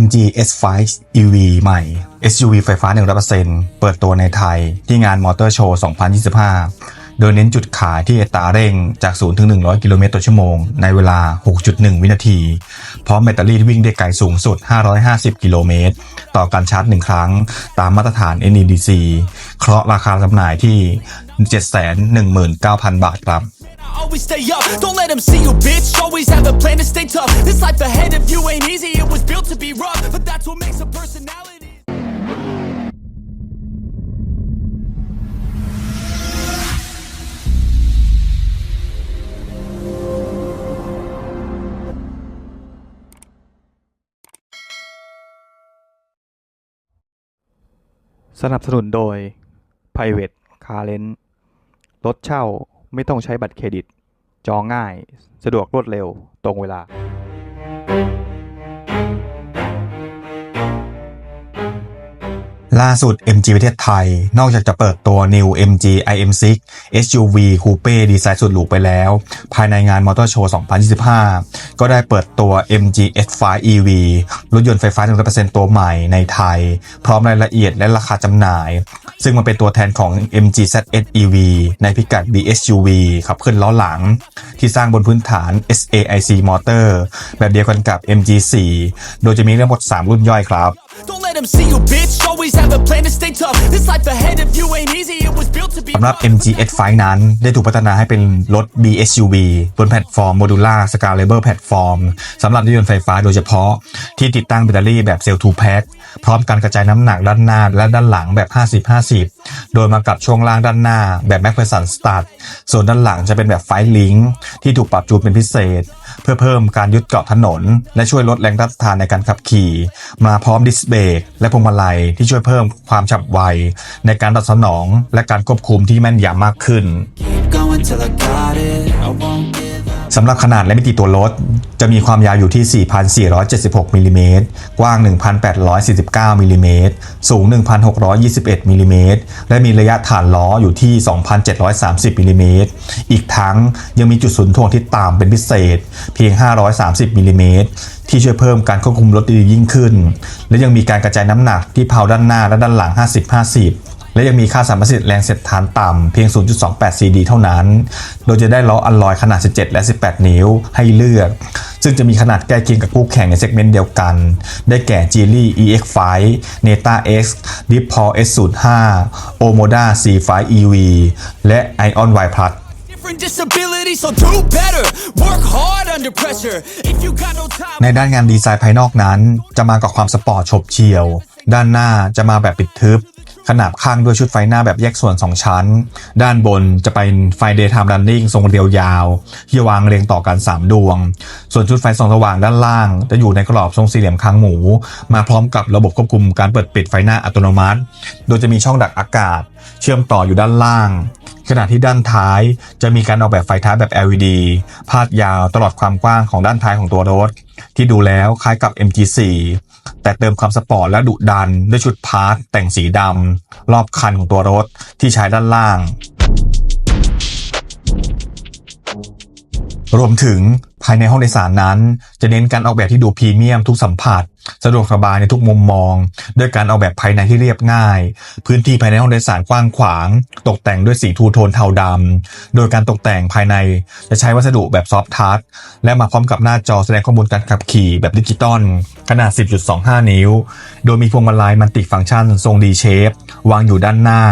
MG S5 EV ใหม่ SUV ไฟฟ้า 100%เปิดตัวในไทยที่งานมอเตอร์โชว์ 2025 โดยเน้นจุดขายที่อัตราเร่งจาก 0 ถึง 100 กิโลเมตรต่อชั่วโมง ในเวลา 6.1 วินาที พร้อมแบตเตอรี่ที่วิ่งได้ไกลสูงสุด 550 กิโลเมตร ต่อการชาร์จ 1 ครั้ง ตามมาตรฐาน NEDC เคราะห์ราคาจำหน่ายที่ 719,000 บาทครับ Always stay up, don't let them see you, bitch. Always have a plan to stay tough. This life ahead of you ain't easy, it was built to be rough. But that's what makes a personality. สนับสนุนโดย Private Car Rent รถเช่าไม่ต้องใช้บัตรเครดิต จองง่าย สะดวกรวดเร็ว ตรงเวลา ล่าสุด MG ประเทศไทย นอกจากจะเปิดตัว New MG IM6 SUV Coupe ดีไซน์สุดหรูไปแล้ว ภายในงานมอเตอร์โชว์ 2025 ก็ได้เปิดตัว MG S5 EV รถยนต์ไฟฟ้า 100%ตัวใหม่ในไทย พร้อมรายละเอียดและราคาจำหน่าย ซึ่งมันเป็นตัวแทนของ MG ZS EV ในพิกัด BSUV ขับเคลื่อนล้อหลัง ที่สร้างบนพื้นฐาน SAIC Motor แบบเดียวกันกับ MG4 โดยจะมีทั้งหมด 3 รุ่นย่อยครับ Don't let them see you, bitch. Always have a plan to stay tough. This life ahead of you ain't easy, it was built to be สำหรับ rough. MG S5 นั้น ได้ถูกพัฒนาให้เป็นรถ BSUV บนแพลตฟอร์ม Modular Scalable Platform สำหรับรถยนต์ไฟฟ้าโดยเฉพาะที่ติดตั้งแบตเตอรี่แบบเซลล์2 Pack พร้อมการกระจายน้ำหนักด้านหน้าและด้านหลังแบบ 50-50 โดยมากับช่วงล่างด้านหน้าแบบ MacPherson Start ส่วนด้านหลังจะเป็นแบบ Fight Link ที่ถูกปรับจูนเป็นพิเศษ เพื่อเพิ่มการยึดเกาะถนน และช่วยลดแรงต้านทานในการขับขี่ มาพร้อมดิสเบรกและพวงมาลัยที่ช่วยเพิ่มความฉับไว ในการตอบสนอง และการควบคุมที่แม่นยำมากขึ้น Keep going till I got it. I won't give up. สำหรับขนาดและมิติตัวรถ จะมีความยาวอยู่ที่ 4,476มิลลิเมตรกว้าง 1,849มิลลิเมตรสูง 1,621มิลลิเมตรและมีระยะฐานล้ออยู่ที่ 2,730มิลลิเมตรอีกทั้งยังมีจุดศูนย์ถ่วงที่ต่ำเป็นพิเศษ เพียง 530มิลลิเมตรที่ช่วยเพิ่มการควบคุมรถดียิ่งขึ้น และยังมีการกระจายน้ำหนักที่เพาด้านหน้าและด้านหลัง 50-50และยังมีค่าสามารถสิทธิ์แรงเสียดทานต่ำเพียง 0.28 CD เท่านั้น โดยจะได้ล้ออัลลอยขนาด 17 และ 18 นิ้วให้เลือก ซึ่งจะมีขนาดใกล้เคียงกับคู่แข่งในเซกเมนต์เดียวกัน ได้แก่ Geely EX5 Neta X d i p o S05 Omoda C5 EV และ Ion Y Plus Different disabilities, so do better. Work hard under pressure. If you got no time. ในด้านงานดีไซน์ภายนอกนั้น จะมากับความสปอร์ตฉบเฉี่ยว ด้านหน้าจะมาแบบปิดทึบ ขนาบข้างด้วยชุดไฟหน้าแบบแยกส่วน 2 ชั้น ด้านบนจะเป็นไฟ Daytime Running ทรงเรียวยาว ที่วางเรียงต่อกัน 3 ดวง ส่วนชุดไฟส่องสว่างด้านล่าง จะอยู่ในกรอบทรงสี่เหลี่ยมคางหมู มาพร้อมกับระบบควบคุมการเปิดปิดไฟหน้าอัตโนมัติ โดยจะมีช่องดักอากาศ เชื่อมต่ออยู่ด้านล่าง ขณะที่ด้านท้ายจะมีการออกแบบไฟท้ายแบบ LED พาดยาวตลอดความกว้างของด้านท้ายของตัวรถ ที่ดูแล้วคล้ายกับ MG4 แต่เติมความสปอร์ตและดุดันด้วยชุดพาร์ทแต่งสีดำรอบคันของตัวรถที่ใช้ด้านล่างรวมถึง ภายในห้องโดยสารนั้น จะเน้นการออกแบบที่ดูพรีเมียมทุกสัมผัส สะดวกสบายในทุกมุมมอง ด้วยการออกแบบภายในที่เรียบง่าย พื้นที่ภายในห้องโดยสารกว้างขวาง ตกแต่งด้วยสีทูโทนเทาดำ โดยการตกแต่งภายในจะใช้วัสดุแบบซอฟท์ทัชและมาพร้อมกับหน้าจอแสดงข้อมูลการขับขี่แบบดิจิตอลขนาด 10.25 นิ้ว โดยมีพวงมาลัยมันติฟังก์ชัน ทรงดีเชฟวางอยู่ด้านหน้า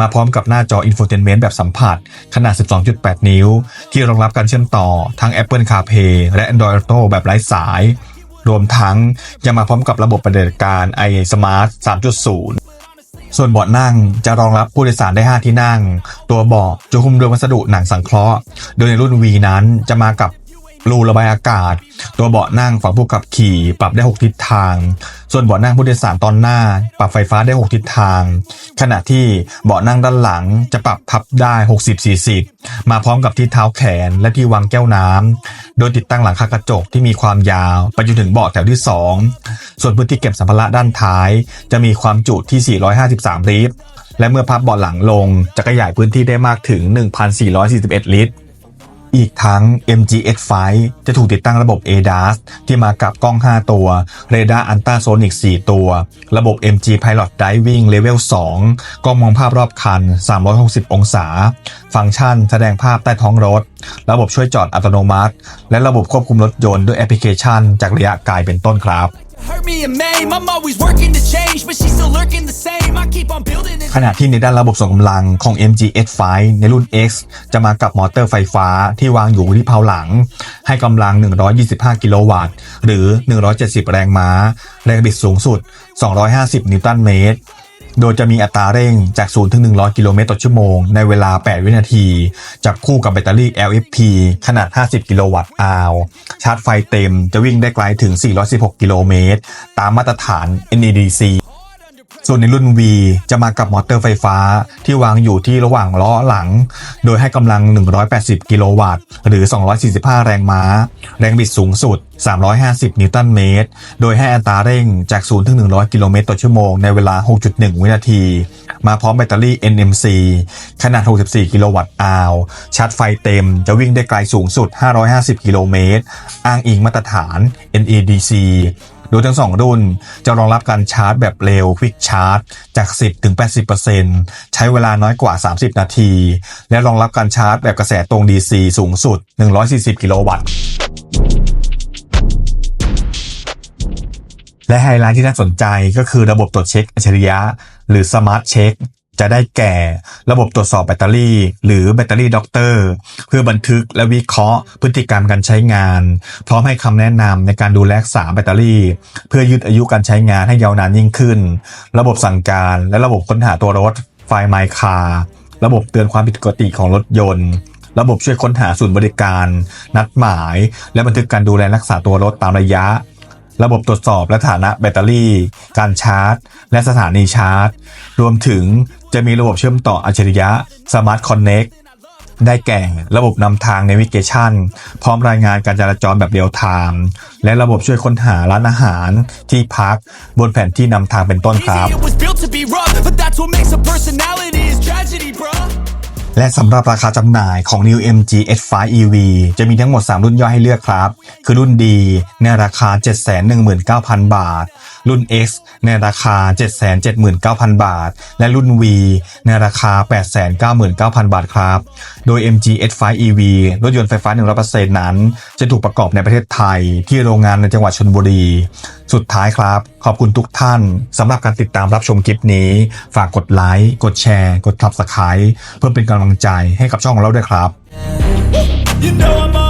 มาพร้อมกับหน้าจออินโฟเทนเมนต์แบบสัมผัส ขนาด 12.8 นิ้ว ที่รองรับการเชื่อมต่อทั้ง Apple CarPlay และ Android Auto แบบไร้สาย รวมทั้งยังมาพร้อมกับระบบปฏิบัติการ i Smart 3.0 ส่วนเบาะนั่งจะรองรับผู้โดยสารได้ 5 ที่นั่ง ตัวเบาะจะหุ้มด้วยวัสดุหนังสังเคราะห์ โดยในรุ่น V นั้นจะมากับ รูระบายอากาศ ตัวเบาะนั่งฝั่งผู้ขับขี่ ปรับได้ 6 ทิศทาง ส่วนเบาะนั่งผู้โดยสารตอนหน้า ปรับไฟฟ้าได้ 6 ทิศทาง ขณะที่เบาะนั่งด้านหลังจะปรับพับได้ 60-40 มาพร้อมกับที่เท้าแขนและที่วางแก้วน้ำโดยติดตั้งหลังคากระจกที่มีความยาวไปจนถึงเบาะแถวที่ 2 ส่วนพื้นที่เก็บสัมภาระด้านท้าย จะมีความจุที่ 453 ลิตร และเมื่อพับเบาะหลังลงจะขยายพื้นที่ได้มากถึง 1,441 ลิตร อีกทั้ง MGX5 จะถูกติดตั้งระบบ ADAS ที่มากับกล้อง 5 ตัว เรดาร์อันตราโซนิก 4 ตัว ระบบ MG Pilot Diving Level 2 กล้องมองภาพรอบคัน 360 องศา ฟังก์ชันแสดงภาพใต้ท้องรถ ระบบช่วยจอดอัตโนมัติ และระบบควบคุมรถยนต์ด้วยแอปพลิเคชัน จากระยะไกลเป็นต้นครับ ขณะที่ในด้านระบบส่งกำลังของ MG X5 ในรุ่น X จะมากับมอเตอร์ไฟฟ้าที่วางอยู่ที่เพลาหลัง ให้กำลัง 125 กิโลวัตต์ หรือ 170 แรงม้า แรงบิดสูงสุด 250 นิวตันเมตร โดยจะมีอัตราเร่งจาก 0 ถึง 100 กิโลเมตรต่อชั่วโมง ในเวลา 8 วินาที จับคู่กับแบตเตอรี่ LFP ขนาด 50 กิโลวัตต์อาวชาร์จไฟเต็มจะวิ่งได้ไกลถึง 416 กิโลเมตร ตามมาตรฐาน NEDC ส่วนในรุ่น V จะมากับมอเตอร์ไฟฟ้าที่วางอยู่ที่ระหว่างล้อหลัง โดยให้กำลัง 180 กิโลวัตต์ หรือ 245 แรงม้า แรงบิดสูงสุด 350 นิวตันเมตร โดยให้อัตราเร่งจาก 0 ถึง 100 กิโลเมตรต่อชั่วโมงในเวลา 6.1 วินาที มาพร้อมแบตเตอรี่ NMC ขนาด 64 กิโลวัตต์อาวชาร์จไฟเต็มจะวิ่งได้ไกลสูงสุด 550 กิโลเมตร อ้างอิงมาตรฐาน NEDC โดยทั้งสองรุ่นจะรองรับการชาร์จแบบเร็ว Quick Charge จาก 10ถึง80%ใช้เวลาน้อยกว่า 30 นาที และรองรับการชาร์จแบบกระแสตรง DC สูงสุด 140 กิโลวัตต์และไฮไลท์ที่น่าสนใจก็คือระบบตรวจเช็คอัจฉริยะ หรือสมาร์ทเช็ค จะได้แก่ระบบตรวจสอบแบตเตอรี่ หรือแบตเตอรี่ด็อกเตอร์เพื่อบันทึกและวิเคราะห์ พฤติกรรมการใช้งาน พร้อมให้คำแนะนำในการดูแลรักษาแบตเตอรี่ เพื่อยืดอายุการใช้งานให้ยาวนานยิ่งขึ้น ระบบสั่งการและระบบค้นหาตัวรถไฟล์ My Car ระบบเตือนความผิดปกติของรถยนต์ ระบบช่วยค้นหาศูนย์บริการ นัดหมาย และบันทึกการดูแลรักษาตัวรถตามระยะ ระบบตรวจสอบและฐานะแบตเตอรี่ การชาร์จ และสถานีชาร์จ รวมถึง จะมีระบบเชื่อมต่ออัจฉริยะ Smart Connect ได้แก่ระบบนำทาง Navigation พร้อมรายงานการจราจรแบบเรียลไทม์และระบบช่วยค้นหาร้านอาหารที่พักบนแผนที่นำทางเป็นต้นครับ และสำหรับราคาจำหน่ายของ New MG S5 EV จะมีทั้งหมด 3 รุ่นย่อยให้เลือกครับ คือรุ่นดีในราคา 719,000 บาท รุ่น X ในราคา 779,000 บาท และรุ่น V ในราคา 899,000 บาทครับ โดย MG S5 EV รถยนต์ไฟฟ้า 100%นั้น จะถูกประกอบในประเทศไทยที่โรงงานในจังหวัดชลบุรี สุดท้ายครับ ขอบคุณทุกท่านสำหรับการติดตามรับชมคลิปนี้ ฝากกดไลค์ กดแชร์ กดทับสไคร b e เพื่อเป็นกำลังใจให้กับช่องของเราด้วยครับ You know I'm always